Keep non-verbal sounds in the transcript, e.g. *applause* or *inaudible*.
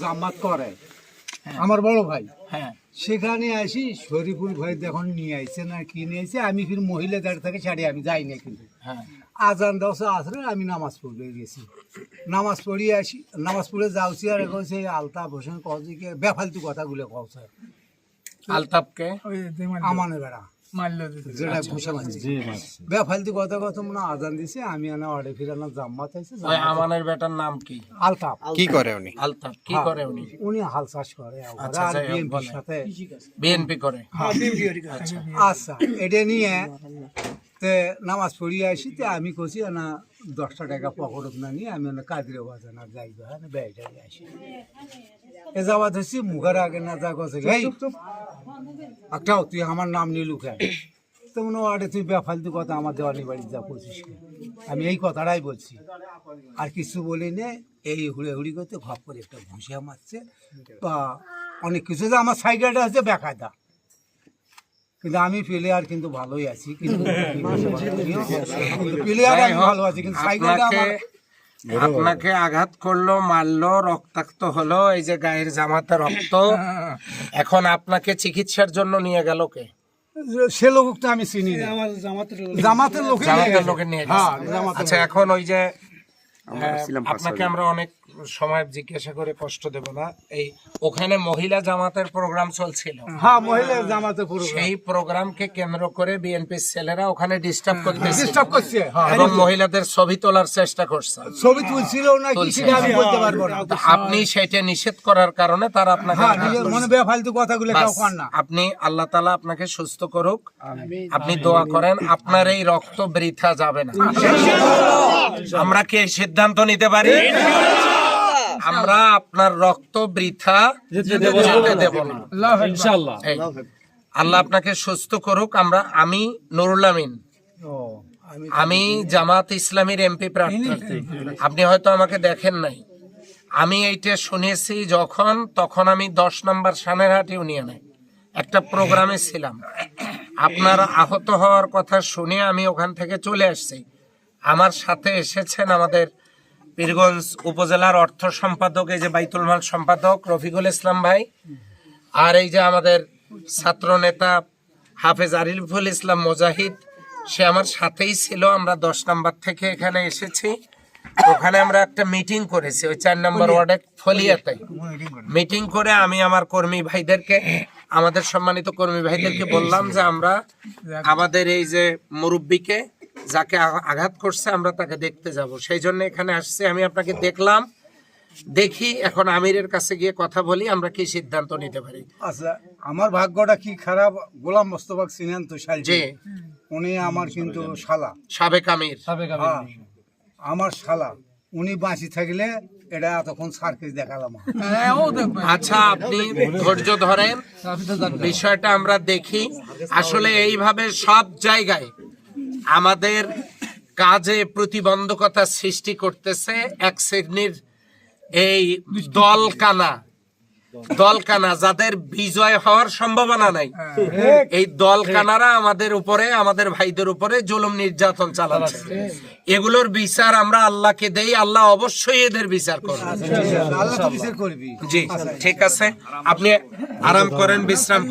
জামাত করে। আমার বড় ভাই। হ্যাঁ। সেখানে আসি শরীফুল ভাই যখন নিয়ে আইছে না কি নিয়ে আইছে আমি ফির মহিলা দাঁড়িয়ে থেকে ছাড়ি আমি যাই না কিন্তু। হ্যাঁ। আজান দশে আসলে আমি নামাজ পড়বে গেছি। নামাজ পড়িয়ে আসি নামাজ পড়ে যাওছি আর কইছে আলতা হোসেন কজি কে বেফালতু কথাগুলো কওছে। আলতাপকে আমানে বেড়া। যেটা ঘুষে মারছে বেফালতু কথা কথা মনে আজান দিছে আমি আনা অর্ডে ফিরানো জাম্মাত আইছে ওই আমানের বেটার নাম কি? আলতাপ কি করে উনি? কি। করে উনি? উনি হাল চাষ করে আচ্ছা, আর যাই হোক, বিএনপির সাথে। বিএনপি করে। আচ্ছা আচ্ছা এটা নিয়ে তে নামাজ পড়িয়ে আসি তে আমি কছি না দশটা টাকা পকেটত না নিয়ে আমি না কাদিরে বাজানা যাই বা না বেড়ে আসি। এ যাওয়া ধরছি মুখের আগে না যা এই একটাও তুই আমার নাম নিলু কেন? তো মনে আরে তুই বেফালতু কথা আমার দেওয়ানি বাড়ি যা করছিস আমি এই কথাটাই বলছি। আর কিছু বলি নে এই হুড়ে হুড়ি করতে ঘপ করে একটা ঘুষিয়া মারছে। বা অনেক কিছু যে আমার সাইকেলটা আছে বেকায়দা। কিন্তু আমি প্লেয়ার কিন্তু ভালোই আছি কিন্তু *laughs* প্লেয়ার আমি ভালো আছি কিন্তু সাইকেলটা আমার আপনাকে আঘাত করল মারলো রক্তাক্ত হলো এই যে গায়ের জামাতে রক্ত। *laughs* এখন আপনাকে চিকিৎসার জন্য নিয়ে গেল কে? সে লোক তো আমি চিনি জামাতের লোক। জামাতের লোকে নিয়ে। হ্যাঁ আচ্ছা এখন ওই যে আপনাকে আমরা অনেক সময় জিজ্ঞাসা করে কষ্ট দেব না। এই ওখানে মহিলা জামাতের প্রোগ্রাম চলছিল। হ্যাঁ মহিলা জামাতে পুরো সেই প্রোগ্রামকে কেন্দ্র করে বিএনপির ছেলেরা ওখানে ডিস্টার্ব করতেছে ডিস্টার্ব করছে হ্যাঁ। এবং মহিলাদের ছবি তোলার চেষ্টা করছে। ছবি তুলছিল না কি সেটা আমি বলতে পারব না। আপনি সেটা নিষেধ করার কারণে তারা আপনাকে হ্যাঁ। মনে বেফালতু কথাগুলো কেউ কর না। আপনি আল্লাহ তাআলা আপনাকে সুস্থ করুক। আপনি দোয়া করেন আপনার এই রক্ত বৃথা যাবে না। আমরা কি সিদ্ধান্ত নিতে পারি? আমরা আপনার রক্ত বৃথা যেতে দেব না। আল্লাহ আপনাকে সুস্থ করুক। আমরা আমি নুরুল আমিন। আমি আমি জামাত ইসলামীর এমপি প্রার্থী। আপনি হয়তো আমাকে দেখেন নাই। আমি এইটা শুনেছি যখন তখন আমি দশ নম্বর সানেরহাট ইউনিয়নে একটা প্রোগ্রামে ছিলাম। আপনার আহত হওয়ার কথা শুনে আমি ওখান থেকে চলে আসছি। আমার সাথে এসেছেন আমাদের পীরগঞ্জ উপজেলার অর্থ সম্পাদক এই যে বাইতুল মাল সম্পাদক রফিকুল ইসলাম ভাই আর এই যে আমাদের ছাত্র নেতা হাফেজ আরিফুল ইসলাম মোজাহিদ সে আমার সাথেই ছিল আমরা দশ নাম্বার থেকে এখানে এসেছি। ওখানে আমরা একটা মিটিং করেছি ওই চার নম্বর ওয়ার্ডে ফলিয়াতে। মিটিং করে আমি আমার কর্মী ভাইদেরকে আমাদের সম্মানিত কর্মী ভাইদেরকে বললাম যে আমরা আমাদের এই যে মুরব্বীকে যাকে আঘাত করছে আমরা তাকে দেখতে যাব। সেই জন্য এখানে আসছে আমি আপনাকে দেখলাম দেখি এখন আমিরের কাছে গিয়ে কথা বলি আমরা কি সিদ্ধান্ত নিতে পারি। আচ্ছা আমার ভাগ্যটা কি খারাপ? গোলাম মোস্তফাক সিনহান তো যে উনি আমার কিন্তু শালা। সাবেক আমির। হ্যাঁ, আমার শালা। উনি বাঁচি থাকলে এটা এতক্ষণ সার্কিস দেখালাম। আচ্ছা আপনি ধৈর্য ধরেন। বিষয়টা আমরা দেখি। আসলে এইভাবে সব জায়গায় আমাদের কাজে প্রতিবন্ধকতা সৃষ্টি করতেছে এক শ্রেণির এই দলকানা দলকানা যাদের বিজয় হওয়ার সম্ভাবনা নাই। এই দলকানারা আমাদের উপরে আমাদের ভাইদের উপরে জুলুম নির্যাতন চালাচ্ছে। এগুলোর বিচার আমরা আল্লাহকে দেই আল্লাহ অবশ্যই এদের বিচার করবে। তো বিচার করবি জি ঠিক আছে। আপনি আরাম করেন বিশ্রাম